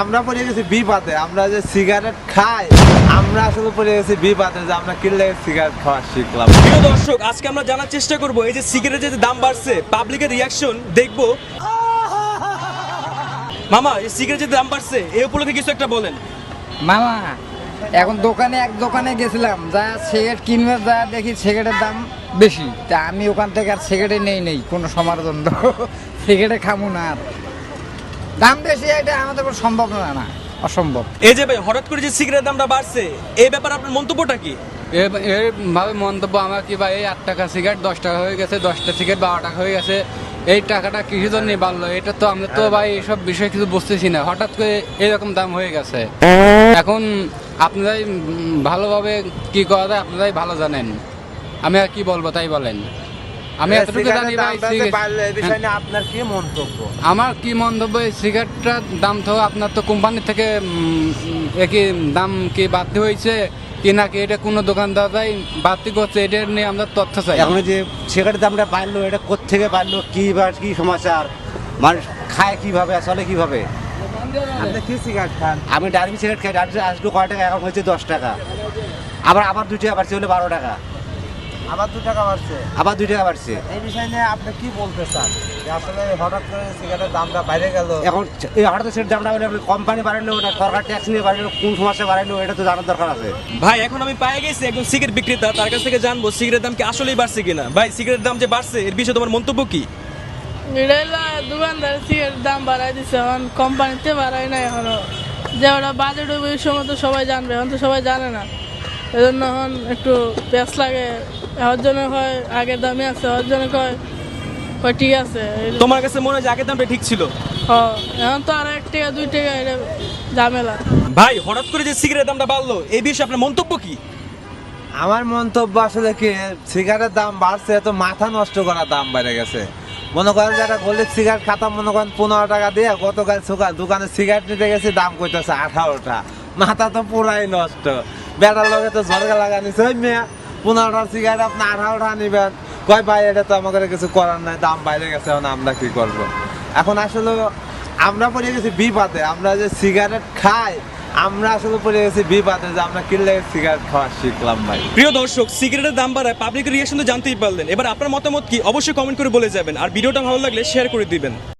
আমরা পড়ে গেছি বিপাতে আমরা যে সিগারেট খাই আমরা আসলে পড়ে গেছি বিপাতে যে আমরা কিনলে সিগারেট খাওয়া শিখলাম। প্রিয় দর্শক আজকে আমরা জানার চেষ্টা করব এই যে সিগারেটের যে দাম বাড়ছে পাবলিকের রিয়াকশন দেখব। মামা এই সিগারেটের দাম বাড়ছে এই উপলক্ষে কিছু একটা বলেন। মামা এখন দোকানে এক দোকানে গেছিলাম যা সিগারেট কিনবে যা দেখি সিগারেটের দাম বেশি। তা আমি ওখান থেকে আর সিগারেটে নেই নেই কোনো জন্য সিগারেটে খামু না আর। দাম বেশি এটা আমাদের সম্ভব না না অসম্ভব। এই যে ভাই হঠাৎ করে যে সিগারেটের দামটা বাড়ছে এই ব্যাপারে আপনার মন্তব্যটা কি? এ- ভাবে মন্তব্য আমার কি ভাই এই আট টাকা সিগারেট দশ টাকা হয়ে গেছে দশটা সিগারেট বারো টাকা হয়ে গেছে। এই টাকাটা কিছু জন্য বাড়লো? এটা তো আমরা তো ভাই এইসব বিষয়ে কিছু বুঝতেছি না। হঠাৎ করে এরকম দাম হয়ে গেছে। এখন আপনারাই ভালোভাবে কি করা যায় আপনারাই ভালো জানেন। আমি আর কি বলব তাই বলেন। আমি এতটুকু জানি ভাই দামটা যে সিগারেট- বাড়লো, এই বিষয় নিয়ে আপনার কি মন্তব্য? আমার কি মন্তব্য এই সিগারেটটার দাম তো আপনার তো কোম্পানি থেকে একই দাম কি বাড়তি হয়েছে কি নাকি এটা কোনো দোকানদারাই বাড়তি করছে এটা নিয়ে আমরা তথ্য চাই। এখন যে সিগারেটের দামটা বাড়লো এটা কোথেকে বাড়লো কি বা কি সমাচার মানুষ খায় কীভাবে চলে কীভাবে? কি আমি ডারবি সিগারেট খাই ডারবি আসলো কয় টাকা এখন হয়েছে দশ টাকা। আবার আবার টাকা বাড়ছে হলে বারো টাকা। আবার দু টাকা বাড়ছে। আবার দুই টাকা বাড়ছে। এই বিষয় নিয়ে আপনি কি বলতে চান? যে আসলে হঠাৎ করে সিগারেটের দামটা বাইরে গেল। এখন এই হঠাৎ সেট দামটা হলে কোম্পানি বাড়ালো ওটা সরকার ট্যাক্স নিয়ে বাড়ালো কোন সমস্যা বাড়ালো এটা তো জানার দরকার আছে। ভাই এখন আমি পেয়ে গেছি একজন সিগারেট বিক্রেতা তার কাছ থেকে জানব সিগারেটের দাম কি আসলেই বাড়ছে কিনা। ভাই সিগারেটের দাম যে বাড়ছে এর বিষয়ে তোমার মন্তব্য কি? রেলা দোকানদার সিগারেট দাম বাড়াই দিছে এখন কোম্পানিতে বাড়াই না এখনও। যে ওরা বাজেট হবে সময় তো সবাই জানবে এখন তো সবাই জানে না। এজন্য এখন একটু পেঁচ লাগে। এর জন্য হয় আগের দামে আছে ওর জন্য কয় কয় ঠিক আছে। তোমার কাছে মনে হয় যে আগের দামটা ঠিক ছিল? এখন তো আর এক টাকা দুই টাকা এটা ঝামেলা। ভাই হঠাৎ করে যে সিগারেটের দামটা বাড়লো এই বিষয়ে আপনার মন্তব্য কি? আমার মন্তব্য আসলে কি সিগারেটের দাম বাড়ছে তো মাথা নষ্ট করার দাম বেড়ে গেছে। মনে করেন যে একটা গোল্ডের সিগারেট খাতাম মনে করেন পনেরো টাকা দিয়ে গতকাল দোকানে সিগারেট নিতে গেছি দাম কইতেছে আঠারোটা। মাথা তো পুরাই নষ্ট। বেটার লগে তো ঝরগা লাগানিছে ওই মেয়ে পনেরোটার সিগারেট আপনি আঠারোটা নিবেন। কয় ভাই, এটা তো আমাদের কিছু করার নাই, দাম বাইরে গেছে, এখন আমরা কি করব? এখন আসলে আমরা পড়ে গেছি বিপাতে, আমরা যে সিগারেট খাই, আমরা আসলে পড়ে গেছি বিপাতে যে আমরা কিনলে সিগারেট খাওয়া শিখলাম ভাই। প্রিয় দর্শক সিগারেটের দাম বাড়ায় পাবলিকের রিয়াকশন তো জানতেই পারলেন। এবার আপনার মতামত কি? অবশ্যই কমেন্ট করে বলে যাবেন। আর ভিডিওটা ভালো লাগলে শেয়ার করে দিবেন।